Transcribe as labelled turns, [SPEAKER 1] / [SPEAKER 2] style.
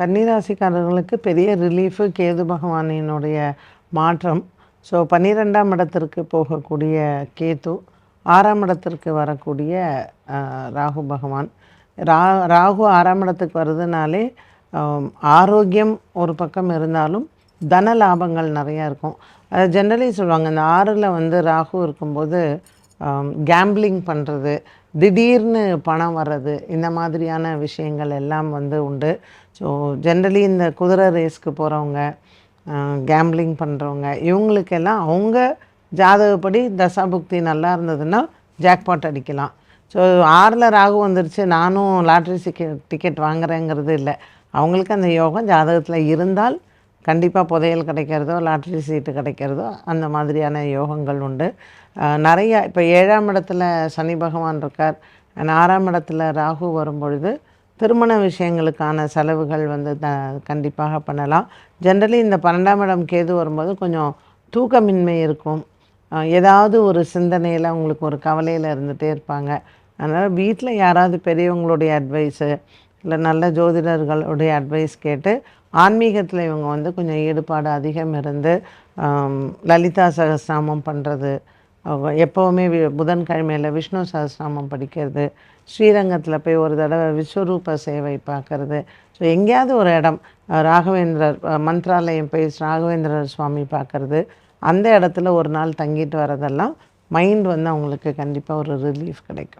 [SPEAKER 1] கன்னிராசிக்காரர்களுக்கு பெரிய ரிலீஃபு கேது பகவானினுடைய மாற்றம். ஸோ பன்னிரெண்டாம் இடத்திற்கு போகக்கூடிய கேது ஆறாம் இடத்திற்கு வரக்கூடிய ராகு பகவான். ரா ராகு ஆறாம் இடத்துக்கு வருதுனாலே ஆரோக்கியம் ஒரு பக்கம் இருந்தாலும் தன லாபங்கள் நிறையா இருக்கும். அதை ஜென்ரலி சொல்லுவாங்க இந்த ஆறில் வந்து ராகு இருக்கும்போது கேம்பிளிங் பண்ணுறது திடீர்னு பணம் வர்றது இந்த மாதிரியான விஷயங்கள் எல்லாம் வந்து உண்டு. ஸோ ஜென்ரலி இந்த குதிரை ரேஸ்க்கு போகிறவங்க கேம்பிளிங் பண்ணுறவங்க இவங்களுக்கெல்லாம் அவங்க ஜாதகப்படி தசாபுக்தி நல்லா இருந்ததுன்னா ஜாக்பாட் அடிக்கலாம். ஸோ ஆறில் ராகு வந்துருச்சு நானும் லாட்ரி டிக்கெட் டிக்கெட் வாங்குறேங்கிறது இல்லை. அவங்களுக்கு அந்த யோகம் ஜாதகத்தில் இருந்தால் கண்டிப்பாக புதையல் கிடைக்கிறதோ லாட்ரி சீட்டு கிடைக்கிறதோ அந்த மாதிரியான யோகங்கள் உண்டு. நிறையா இப்போ ஏழாம் இடத்துல சனி பகவான் இருக்கார். ஆறாம் இடத்துல ராகு வரும்பொழுது திருமண விஷயங்களுக்கான செலவுகள் வந்து த கண்டிப்பாக பண்ணலாம். ஜென்ரலி இந்த பன்னெண்டாம் இடம் கேது வரும்போது கொஞ்சம் தூக்கமின்மை இருக்கும். ஏதாவது ஒரு சிந்தனையில் உங்களுக்கு ஒரு கவலையில் இருந்துகிட்டே இருப்பாங்க. அதனால் வீட்டில் யாராவது பெரியவங்களுடைய அட்வைஸு இல்லை நல்ல ஜோதிடர்களுடைய அட்வைஸ் கேட்டு ஆன்மீகத்தில் இவங்க வந்து கொஞ்சம் ஈடுபாடு அதிகம் இருந்து லலிதா சகசிராமம் பண்ணுறது எப்போவுமே புதன்கிழமையில் விஷ்ணு சகஸ்நாமம் படிக்கிறது ஸ்ரீரங்கத்தில் போய் ஒரு தடவை விஸ்வரூப சேவை பார்க்குறது. ஸோ எங்கேயாவது ஒரு இடம் ராகவேந்திரர் மந்த்ராலயம் போய் ராகவேந்திரர் சுவாமி பார்க்கறது அந்த இடத்துல ஒரு நாள் தங்கிட்டு வரதெல்லாம் மைண்ட் வந்து அவங்களுக்கு கண்டிப்பாக ஒரு ரிலீஃப் கிடைக்கும்.